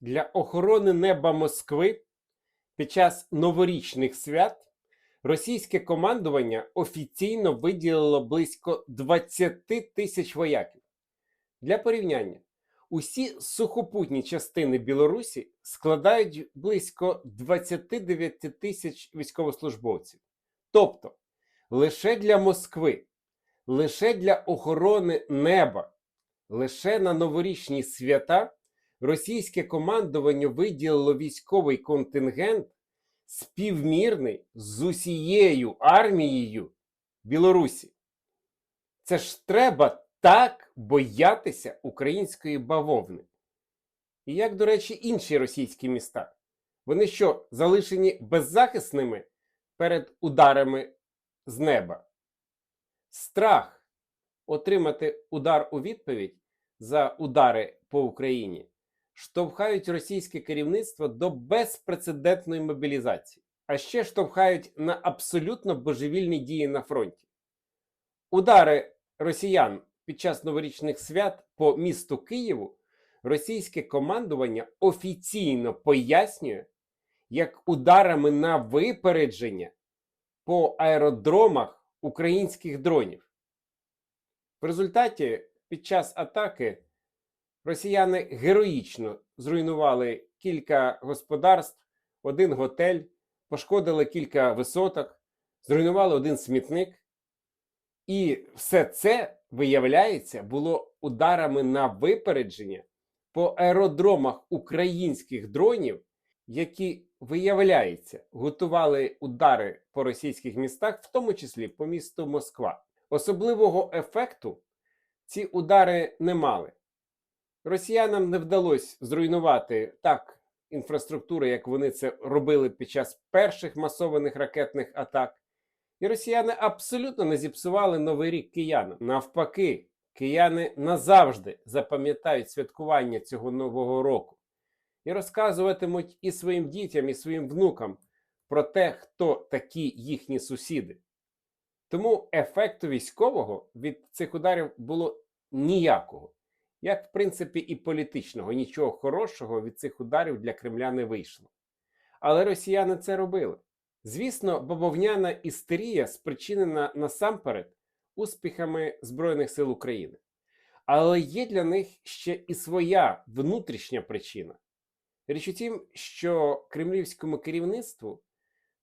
Для охорони неба Москви під час новорічних свят російське командування офіційно виділило близько 20 тисяч вояків. Для порівняння, усі сухопутні частини Білорусі складають близько 29 тисяч військовослужбовців. Тобто лише для Москви, лише для охорони неба, лише на новорічні свята російське командування виділило військовий контингент співмірний з усією армією Білорусі. Це ж треба так боятися української бавовни. І як, до речі, інші російські міста. Вони що, залишені беззахисними перед ударами з неба? Страх отримати удар у відповідь за удари по Україні штовхають російське керівництво до безпрецедентної мобілізації, а ще штовхають на абсолютно божевільні дії на фронті. Удари росіян під час новорічних свят по місту Києву російське командування офіційно пояснює як ударами на випередження по аеродромах українських дронів. В результаті під час атаки росіяни героїчно зруйнували кілька господарств, один готель, пошкодили кілька висоток, зруйнували один смітник. І все це, виявляється, було ударами на випередження по аеродромах українських дронів, які, виявляється, готували удари по російських містах, в тому числі по місту Москва. Особливого ефекту ці удари не мали. Росіянам не вдалося зруйнувати так інфраструктуру, як вони це робили під час перших масованих ракетних атак. І росіяни абсолютно не зіпсували новий рік киянам. Навпаки, кияни назавжди запам'ятають святкування цього нового року і розказуватимуть і своїм дітям, і своїм внукам про те, хто такі їхні сусіди. Тому ефекту військового від цих ударів було ніякого. Як, в принципі, і політичного, нічого хорошого від цих ударів для Кремля не вийшло. Але росіяни це робили. Звісно, бабовняна істерія спричинена насамперед успіхами Збройних сил України. Але є для них ще і своя внутрішня причина. Річ у тім, що кремлівському керівництву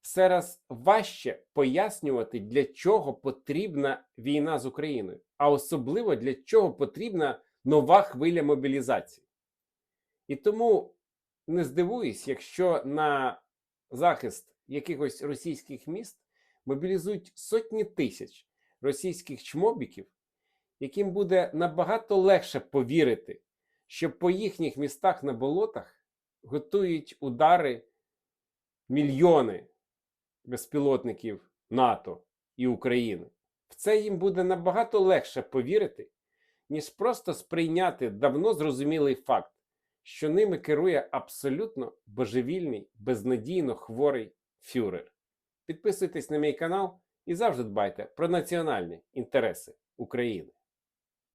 все раз важче пояснювати, для чого потрібна війна з Україною, а особливо для чого потрібна нова хвиля мобілізації. І тому не здивуюсь, якщо на захист якихось російських міст мобілізують сотні тисяч російських чмобіків, яким буде набагато легше повірити, що по їхніх містах на болотах готують удари мільйони безпілотників НАТО і України. В це їм буде набагато легше повірити, ніж просто сприйняти давно зрозумілий факт, що ними керує абсолютно божевільний, безнадійно хворий фюрер. Підписуйтесь на мій канал і завжди дбайте про національні інтереси України.